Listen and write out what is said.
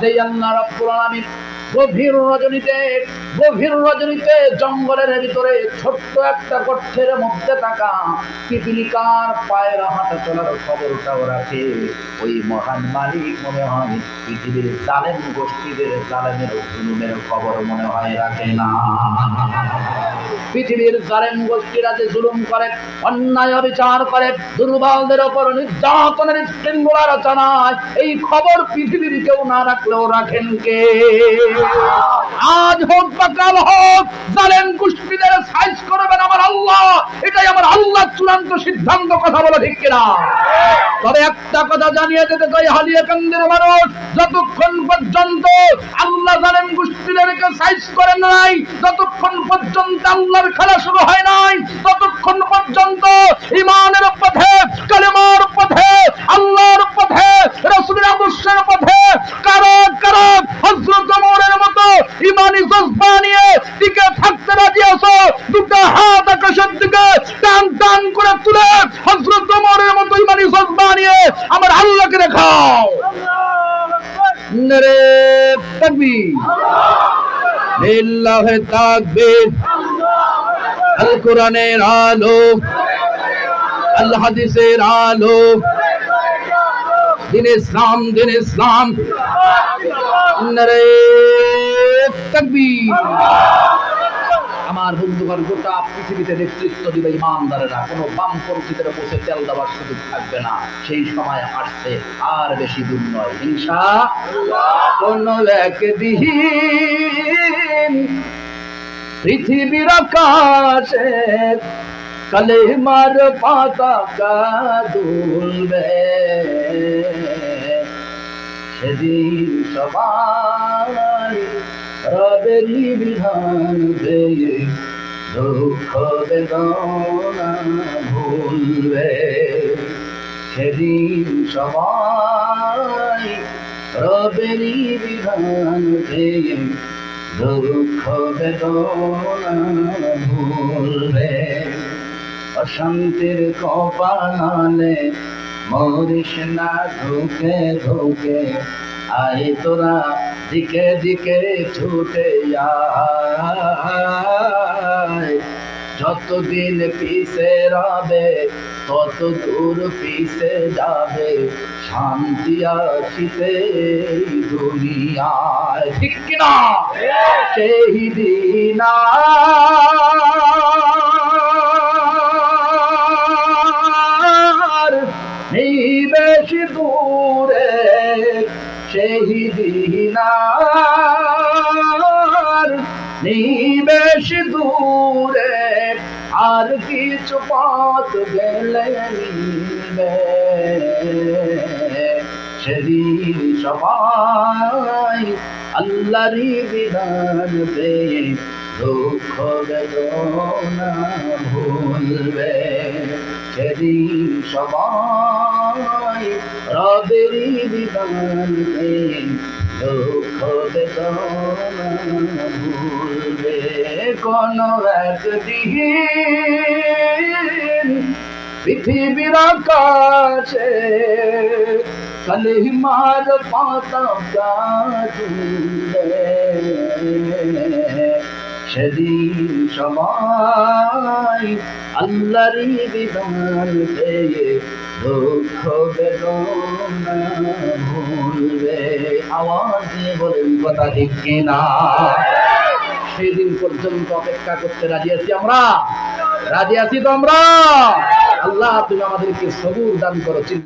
যেই আল্লাহ রাব্বুল আলামিন। গভীর রজনীতে গভীর রজনীতে জঙ্গলের ভিতরে ছোট্ট একটা গর্তের মধ্যে থাকা পিপিলিকার পায়ের হাঁটা চলার খবরটাও রাখে ওই মহান মালিক মনে হয় পৃথিবীর জালেম গোষ্ঠীদের জালেমের জুলুমের খবর মনে হয় রাখে না। পৃথিবীর জালেম গোষ্ঠীরা যে জুলুম করে, অন্যায় বিচার করে, দুর্বলদের ওপর নির্যাতনের শৃঙ্খলার চালায় এই খবর পৃথিবীর কেউ না রাখলেও রাখেন কে? আজ হোক বা কাল হোক, জালেম গোষ্ঠীদের সাইজ করবেন আমার আল্লাহ। এটাই আমার আল্লাহ চূড়ান্ত সিদ্ধান্ত, কথা বলে ঠিক কিনা? তবে একটা কথা জানিয়ে দিতে চাই, হালিয়া কান্দের মানুষ, যতক্ষণ পর্যন্ত আল্লাহ জালেম গোষ্ঠীদেরকে সাইজ করেন নাই, যতক্ষণ পর্যন্ত আল্লাহর খেলা শুরু হয় নাই, ততক্ষণ পর্যন্ত ইমানের পথে কালেমার পথে আল্লাহর পথে রসুলের আদর্শের পথে কারও কারও হজরত ওমরের মতো ইমানি জজবা নিয়ে টিকে থাকতে রাজি আছো? দুটো হাত আকাশের দিকে টান টান করে তুলে হজরত ওমরের মতো ইমানি জজবা নিয়ে আমার আল্লাহকে দেখাও। নরে তাকবীর। আল কোরআনের আলো আল। হাদিসের আলো। দিন ইসলাম দিন ইসলাম। নরে তাকবীর। আমার বন্ধুগণ, গোটা পৃথিবীতে নেতৃত্ব দিবে ইমানদারেরা। কোনো বামপন্থীদের বসে তেল দেওয়ার সুযোগ থাকবে না। সেই সময় আসছে আর বেশি দূর নয়। হিংসা কোন একদিন পৃথিবীর আকাশে কালেমার পাতাকা দুলবে। সেদিন সবাই রবেরই বিধান পেয়ে দুঃখ বেদনা ভুলবে। সেদিন সবাই রবেরই বিধান পেয়ে দুঃখ বেদনা ভুলবে। অশান্তির কপালে মরিস না, ধুকে ধুকে আয় তোরা দিকে দিকে ছুটে আয়। যতদিন পিছে রবে তত দূর পিছে যাবে। শান্তি আসিতে দুনিয়ায়। ঠিক কিনা? সেই দিন সেই দিন আর নেই বেশি দূরে আর কিছু পথ গেলে নিবে। শরীর সবাই আল্লাহরই বিধান পে দুঃখ বেদনা ভুলবে সেদিন সবাই রবেরই বিধান পে দুঃখ বেদনা ভুলবে কোন একদিন পৃথিবীর আকাশে কলিমার পাতা গাজুলে সেদিন সবাই আল্লাহরই বিধান পেয়ে দুঃখ বেদনা ভুলবে। আওয়াজ বলেন, কথা ঠিক কিনা? সেদিন পর্যন্ত অপেক্ষা করতে রাজি আছি আমরা। রাজি আছি তো আমরা? আল্লাহ তুমি আমাদেরকে সবুর দান করো